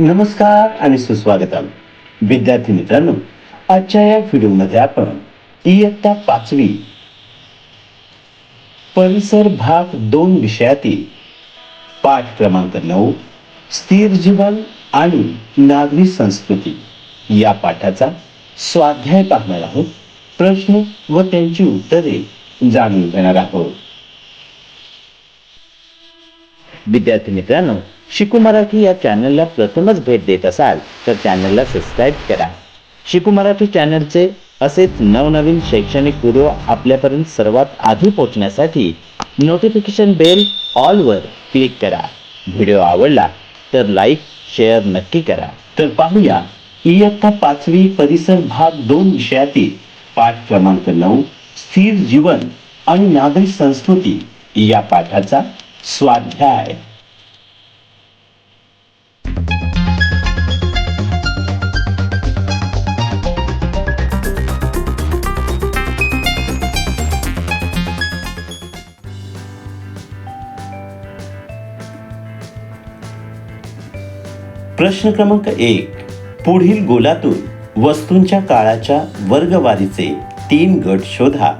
नमस्कार आणि सुस्वागतम. विद्यार्थी मित्रांनो आजच्या या व्हिडिओमध्ये आपण इयत्ता पाचवी परिसर भाग दोन विषयातील पाठ क्रमांक नऊ स्थिर जीवन आणि नागरी संस्कृती या पाठाचा स्वाध्याय पाहणार आहोत. प्रश्न व त्यांची उत्तरे जाणून घेणार आहोत. विद्यार्थी मित्रांनो शिकू मराठी या चॅनलला प्रथमच भेट देत असाल तर चॅनलला सबस्क्राईब करा. शिकू मराठी चॅनलचे असेच नवनवीन शैक्षणिक व्हिडिओ आपल्यापर्यंत सर्वात आधी पोहोचण्यासाठी नोटिफिकेशन बेल ऑलवर क्लिक करा. व्हिडिओ आवडला तर लाईक शेअर नक्की करा. तर पाहूया इयत्ता पाचवी परिसर भाग दोन विषयातील पाठ क्रमांक नऊ स्थिर जीवन आणि नागरी संस्कृती या पाठाचा स्वाध्याय. प्रश्न क्रमांक एक. पुढील गोलातून वस्तूंच्या काळाच्या वर्गवारीचे तीन गट शोधा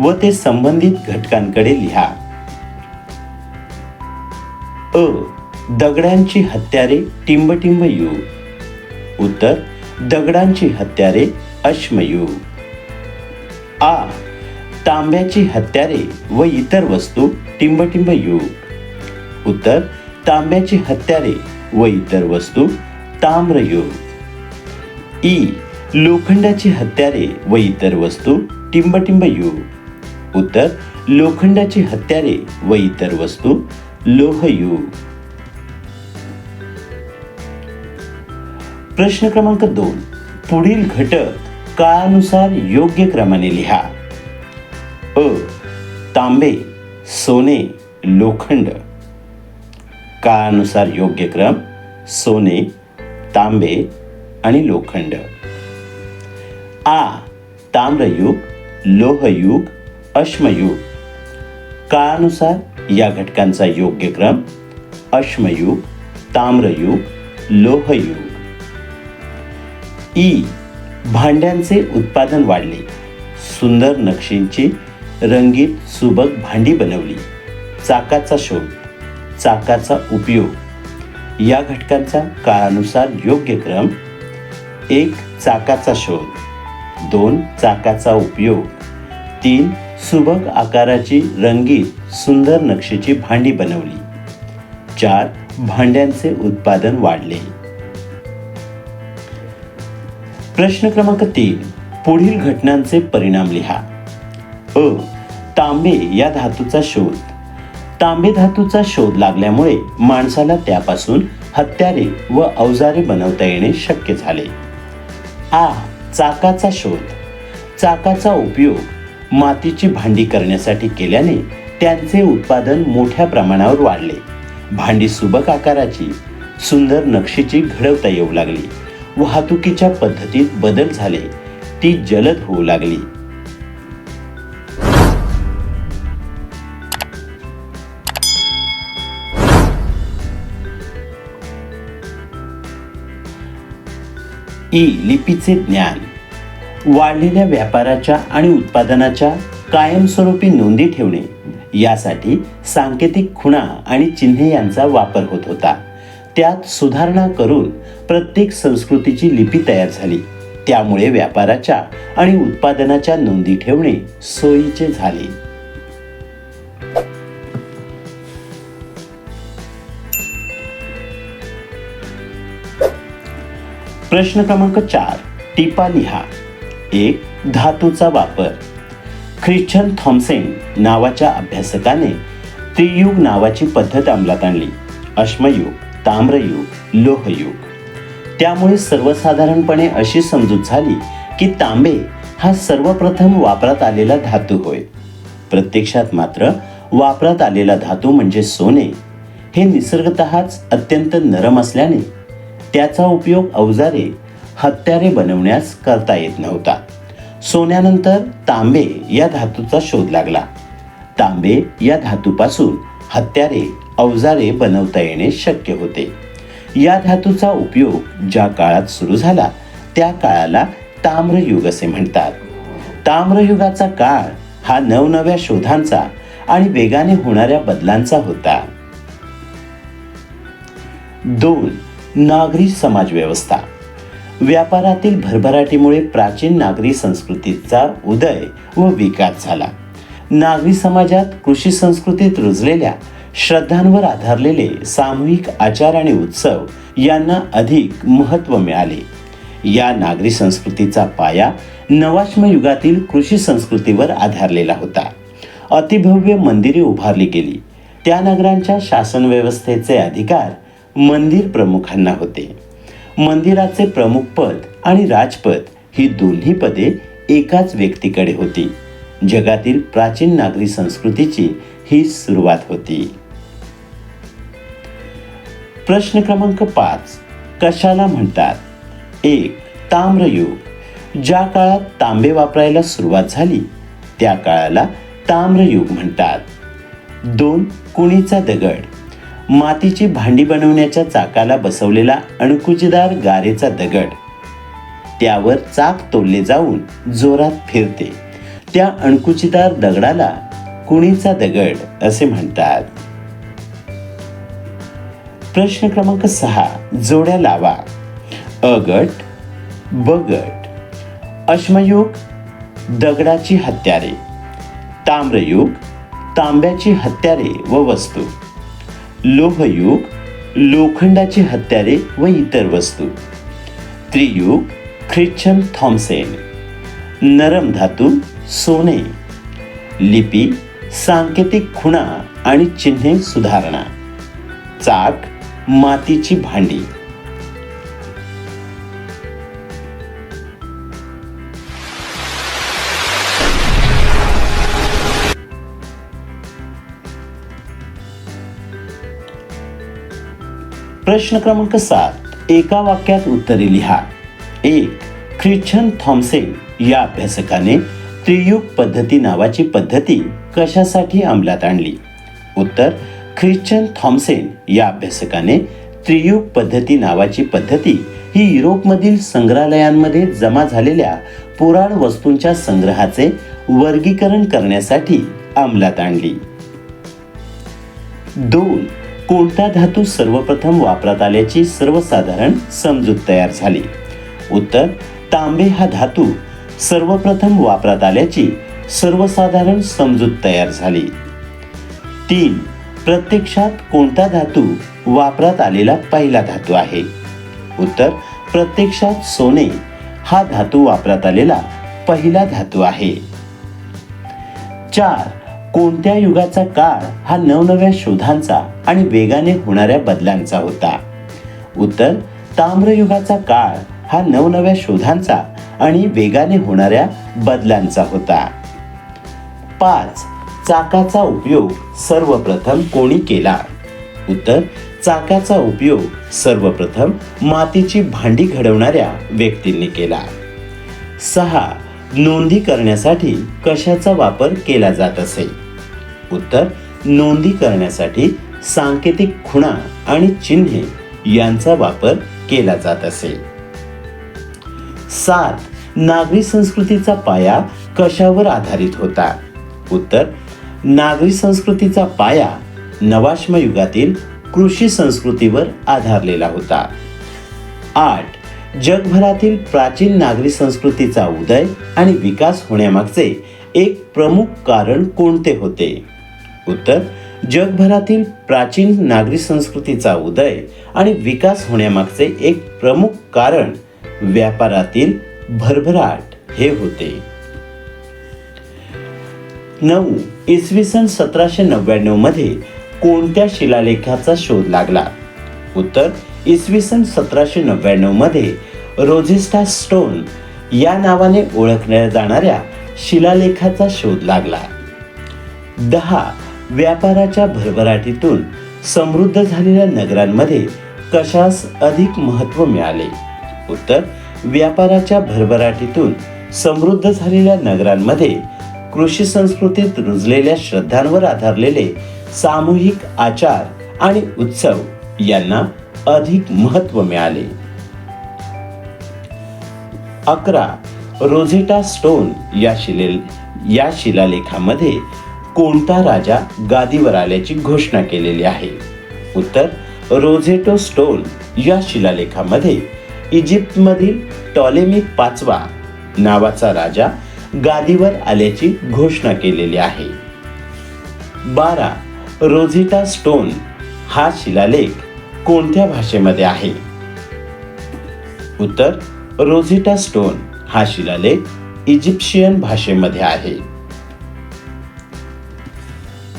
व ते संबंधित घटकांकडे लिहा. अ. दगडांची हत्यारे टिंबटिंब यू. उत्तर. दगडांची हत्यारे अश्मयू. आ. तांब्याची हत्यारे व इतर वस्तू टिंबटिंब यू. उत्तर. तांब्याची हत्यारे व इतर वस्तू ताम्रयुग. ई. लोखंडाची हत्यारे व इतर वस्तू टिंबटिंब युग उत्तर. लोखंडाची हत्यारे व इतर वस्तू लोहयुग. प्रश्न क्रमांक दोन. पुढील घटक काळानुसार योग्य क्रमाने लिहा. अ. तांबे सोने लोखंड. काळानुसार योग्य क्रम सोने तांबे आणि लोखंड. आ ताम्रयुग लोहयुग अश्मयुग. काळानुसार या घटकांचा योग्य क्रम अश्मयुग ताम्रयुग लोहयुग. ई भांड्यांचे उत्पादन वाढले. सुंदर नक्षींची रंगीत सुबक भांडी बनवली. चाकाचा शोध. चाकाचा उपयोग. या घटकांचा काळानुसार योग्य क्रम एक चाकाचा शोध दोन चाकाचा उपयोग तीन सुबक आकाराची रंगीत सुंदर नक्षीची भांडी बनवली चार भांड्यांचे उत्पादन वाढले. प्रश्न क्रमांक तीन पुढील घटनांचे परिणाम लिहा. अ तांबे या धातूचा शोध. तांबे धातूचा शोध लागल्यामुळे माणसाला त्यापासून हत्यारे व अवजारे बनवता येणे शक्य झाले. आ चाकाचा शोध. चाकाचा उपयोग मातीची भांडी करण्यासाठी केल्याने त्यांचे उत्पादन मोठ्या प्रमाणावर वाढले. भांडी सुबक आकाराची सुंदर नक्षीची घडवता येऊ लागली. वाहतुकीच्या पद्धतीत बदल झाले. ती जलद होऊ लागली. ई लिपीचे ज्ञान. वाढलेल्या व्यापाराच्या आणि उत्पादनाच्या कायमस्वरूपी नोंदी ठेवणे. यासाठी सांकेतिक खुणा आणि चिन्हे यांचा वापर होत होता. त्यात सुधारणा करून प्रत्येक संस्कृतीची लिपी तयार झाली. त्यामुळे व्यापाराच्या आणि उत्पादनाच्या नोंदी ठेवणे सोयीचे झाले. प्रश्न क्रमांक चार टिपा लिहा. एक धातूचा वापर. ख्रिश्चन थॉम्सेन नावाच्या अभ्यासकाने त्रियुग नावाची पद्धत अंमलात आणली. अश्मयुग ताम्रयुग लोहयुग. त्यामुळे सर्वसाधारणपणे अशी समजूत झाली की तांबे हा सर्वप्रथम वापरात आलेला धातू होय. प्रत्यक्षात मात्र वापरात आलेला धातू म्हणजे सोने. हे निसर्गतःच अत्यंत नरम असल्याने त्याचा उपयोग अवजारे हत्यारे बनवण्यास करता येत नव्हता. सोन्यानंतर तांबे या धातूचा शोध लागला. तांबे या धातूपासून हत्यारे अवजारे बनवता येणे शक्य होते. या धातूचा उपयोग ज्या काळात सुरू झाला त्या काळाला ताम्रयुग असे म्हणतात. ताम्रयुगाचा काळ हा नवनव्या शोधांचा आणि वेगाने होणाऱ्या बदलांचा होता. दोन नागरी समाजव्यवस्था व्यापारातील भरभराटीमुळे प्राचीन नागरी संस्कृतीचा उदय व विकास झाला. नागरी समाजात कृषी संस्कृतीत रुजलेल्या श्रद्धांवर आधारलेले सामूहिक आचार आणि उत्सव यांना अधिक महत्त्व मिळाले. या नागरी संस्कृतीचा पाया नवाश्म युगातील कृषी संस्कृतीवर आधारलेला होता. अतिभव्य मंदिरे उभारली गेली. त्या नगरांच्या शासन व्यवस्थेचे अधिकार मंदिर प्रमुखांना होते. मंदिराचे प्रमुख पद आणि राजपद ही दोन्ही पदे एकाच व्यक्तीकडे होती. जगातील प्राचीन नागरी संस्कृतीची ही सुरुवात होती. प्रश्न क्रमांक पाच. कशाला म्हणतात? एक ताम्रयुग. ज्या काळात तांबे वापरायला सुरुवात झाली त्या काळाला ताम्रयुग म्हणतात. दोन कुणीचा दगड. मातीची भांडी बनवण्याच्या चाकाला बसवलेला अणकुचीदार गारेचा दगड. त्यावर चाक तोडले जाऊन जोरात फिरते. त्या अणकुचीदार दगडाला कुणीचा दगड असे म्हणतात. प्रश्न क्रमांक सहा जोड्या लावा. अगट बगट अश्मयुग दगडाची हत्यारे. ताम्रयुग तांब्याची हत्यारे व वस्तू. लोहयुग लोखंडाची हत्यारे व इतर वस्तू. त्रियुग ख्रिश्चन थॉम्सेन. नरम धातू सोने. लिपी सांकेतिक खुणा आणि चिन्हे सुधारणा. चाक मातीची भांडी. प्रश्न क्रमांक सात. एका वाक्यात उत्तरे लिहा. एक ख्रिश्चन थॉम्सेन या अभ्यासकाने त्रियुग पद्धती नावाची पद्धती कशासाठी अंमलात आणली? उत्तर ख्रिश्चन थॉम्सेन या अभ्यासकाने त्रियुग पद्धती नावाची पद्धती ही युरोपमधील संग्रहालयांमध्ये जमा झालेल्या पुराण वस्तूंच्या संग्रहाचे वर्गीकरण करण्यासाठी अंमलात आणली. दोन कोणता धातू सर्वप्रथम वापरात आल्याची सर्वसाधारण समजूत तयार झाली. उत्तर तांबे हा धातू सर्वप्रथम वापरात आल्याची सर्वसाधारण समजूत तयार झाली. तीन प्रत्यक्षात कोणता धातू वापरात आलेला पहिला धातू आहे? उत्तर प्रत्यक्षात सोने हा धातू वापरात आलेला पहिला धातू आहे. चार कोणत्या युगाचा काळ हा नवनव्या शोधांचा आणि वेगाने होणाऱ्या बदलांचा होता? उत्तर ताम्रयुगाचा काळ हा नवनव्या शोधांचा आणि वेगाने होणाऱ्या बदलांचा होता. पाच चाकाचा उपयोग सर्वप्रथम कोणी केला? उत्तर चाकाचा उपयोग सर्वप्रथम मातीची भांडी घडवणाऱ्या व्यक्तींनी केला. सहा नोंदी करण्यासाठी कशाचा वापर केला जात असे? उत्तर नोंदी करण्यासाठी सांकेतिक खुणा आणि चिन्हे यांचा वापर केला जात असे. सात नागरी संस्कृतीचा पाया कशावर आधारित होता? उत्तर नागरी संस्कृतीचा पाया नवाश्म युगातील कृषी संस्कृतीवर आधारलेला होता. आठ जगभरातील प्राचीन नागरी संस्कृतीचा उदय आणि विकास होण्यामागचे एक प्रमुख कारण कोणते होते? उत्तर जगभरातील प्राचीन नागरी संस्कृतीचा उदय आणि विकास होण्यामागचे एक प्रमुख कारण व्यापारातील भरभराट हे होते. नऊ इसवी सन सतराशे नव्याण्णवमध्ये कोणत्या शिलालेखाचा शोध लागला? उत्तर इसवी सन सतराशे नव्याण्णवमध्ये रोझिस्टा स्टोन या नावाने ओळखल्या जाणाऱ्या शिलालेखाचा शोध लागला. दहा व्यापाराच्या भरभराटीतून समृद्ध झालेल्या नगरांमध्ये कशास अधिक महत्त्व मिळाले? उत्तर व्यापाराच्या भरभराटीतून समृद्ध झालेल्या नगरांमध्ये कृषी संस्कृतीत रुजलेल्या श्रद्धांवर आधारलेले सामूहिक आचार आणि उत्सव यांना अधिक महत्त्व मिळाले. अकरा रोझेटा स्टोन या शिले या शिलालेखामध्ये कोणता राजा गादीवर आल्याची घोषणा केलेली आहे? उत्तर रोझेटो स्टोन या शिलालेखामध्ये इजिप्तमधील टॉलेमिक पाचवा नावाचा राजा गादीवर आल्याची घोषणा केलेली आहे. बारा रोझेटा स्टोन हा शिलालेख कोणत्या भाषेमध्ये आहे? उत्तर रोझेटा स्टोन हा शिलालेख इजिप्शियन भाषेमध्ये आहे.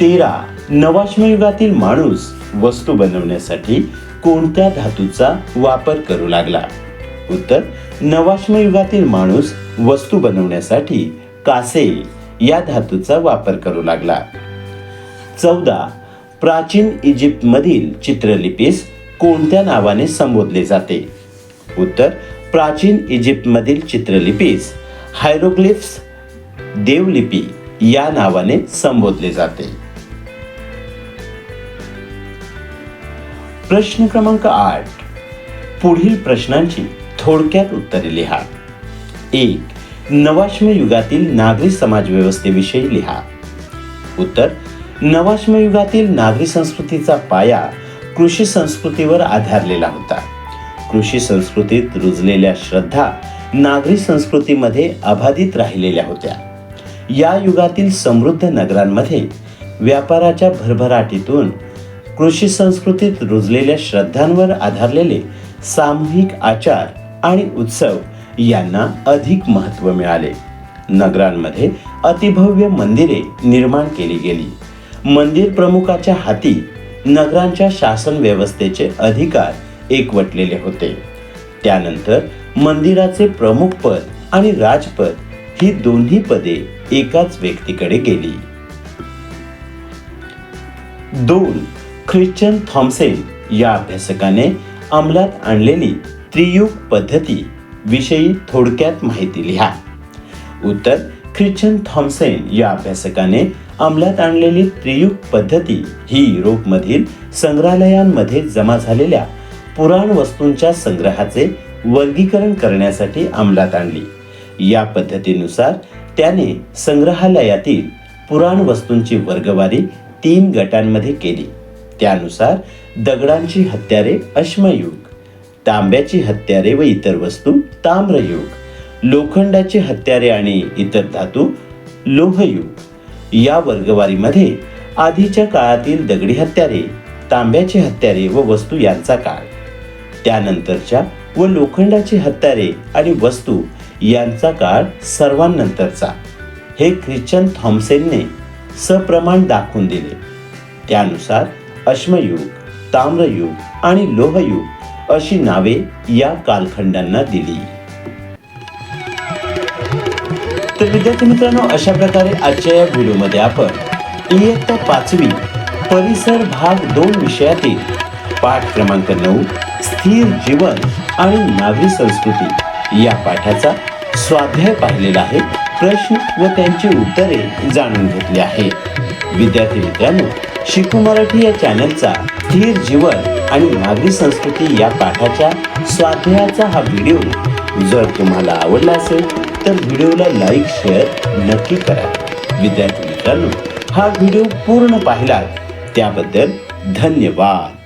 तेरा नवाश्मयुगातील माणूस वस्तू बनवण्यासाठी कोणत्या धातूचा वापर करू लागला? उत्तर नवाश्मयुगातील माणूस वस्तू बनवण्यासाठी कासे या धातूचा वापर करू लागला. चौदा प्राचीन इजिप्तमधील चित्रलिपीस कोणत्या नावाने संबोधले जाते? उत्तर प्राचीन इजिप्तमधील चित्रलिपीस हायरोग्लिफ्स देवलिपी या नावाने संबोधले जाते. प्रश्न क्रमांक आठ. पुढील प्रश्नांची थोडक्यात उत्तरे लिहा. एक नवाश्म युगातील नागरी समाज व्यवस्थेविषयी लिहा. उत्तर नवाश्म युगातील नागरी संस्कृतीचा पाया कृषी संस्कृतीवर आधारलेला होता. कृषी संस्कृतीत रुजलेल्या श्रद्धा नागरी संस्कृतीमध्ये अबाधित राहिलेल्या होत्या. या युगातील समृद्ध नगरांमध्ये व्यापाराच्या भरभराटीतून कृषी संस्कृतीत रुजलेल्या श्रद्धांवर आधारलेले सामूहिक आचार आणि उत्सव यांना अधिक महत्त्व मिळाले. नगरांमध्ये अतिभव्य मंदिरे निर्माण केली गेली. मंदिर प्रमुखाच्या हाती नगरांच्या शासन व्यवस्थेचे अधिकार एकवटलेले होते. त्यानंतर मंदिराचे प्रमुख पद आणि राजपद ही दोन्ही पदे एकाच व्यक्तीकडे गेली. दोन ख्रिश्चन थॉम्सेन या अभ्यासकाने अंमलात आणलेली त्रियुग पद्धती विषयी थोडक्यात माहिती लिहा. उत्तर ख्रिश्चन थॉम्सेन या अभ्यासकाने अंमलात आणलेली त्रियुग पद्धती ही युरोपमधील संग्रहालयांमध्ये जमा झालेल्या पुराण वस्तूंच्या संग्रहाचे वर्गीकरण करण्यासाठी अंमलात आणली. या पद्धतीनुसार त्याने संग्रहालयातील पुराण वस्तूंची वर्गवारी तीन गटांमध्ये केली. त्यानुसार दगडांची हत्यारे अश्मयुग तांब्याची हत्यारे व इतर वस्तू ताम्रयुग लोखंडाची हत्यारे आणि इतर धातू लोहयुग. या वर्गवारीमध्ये आधीच्या काळातील दगडी हत्यारे तांब्याची हत्यारे व वस्तू यांचा काळ. त्यानंतरच्या व लोखंडाची हत्यारे आणि वस्तू यांचा काळ सर्वांनंतरचा. हे ख्रिश्चन थॉम्सेनने सप्रमाण दाखवून दिले. त्यानुसार अश्मयुग ताम्रयुग आणि लोहयुग अशी नावे या कालखंडांना दिली. तर विद्यार्थी मित्रांनो अशा प्रकारे आजच्या या व्हिडिओमध्ये आपण इयत्ता पाचवी परिसर भाग दोन विषयातील पाठ क्रमांक नऊ स्थिर जीवन आणि नागरी संस्कृती या पाठाचा स्वाध्याय पाहिलेला आहे. प्रश्न व त्यांची उत्तरे जाणून घेतली आहे. विद्यार्थी मित्रांनो शिकू मराठी या चॅनलचा धीर जीवन आणि नागरी संस्कृती या पाठाच्या स्वाध्यायाचा हा व्हिडिओ जर तुम्हाला आवडला असेल तर व्हिडिओला लाईक शेअर नक्की करा. विद्यार्थी मित्रांनो हा व्हिडिओ पूर्ण पाहिला त्याबद्दल धन्यवाद.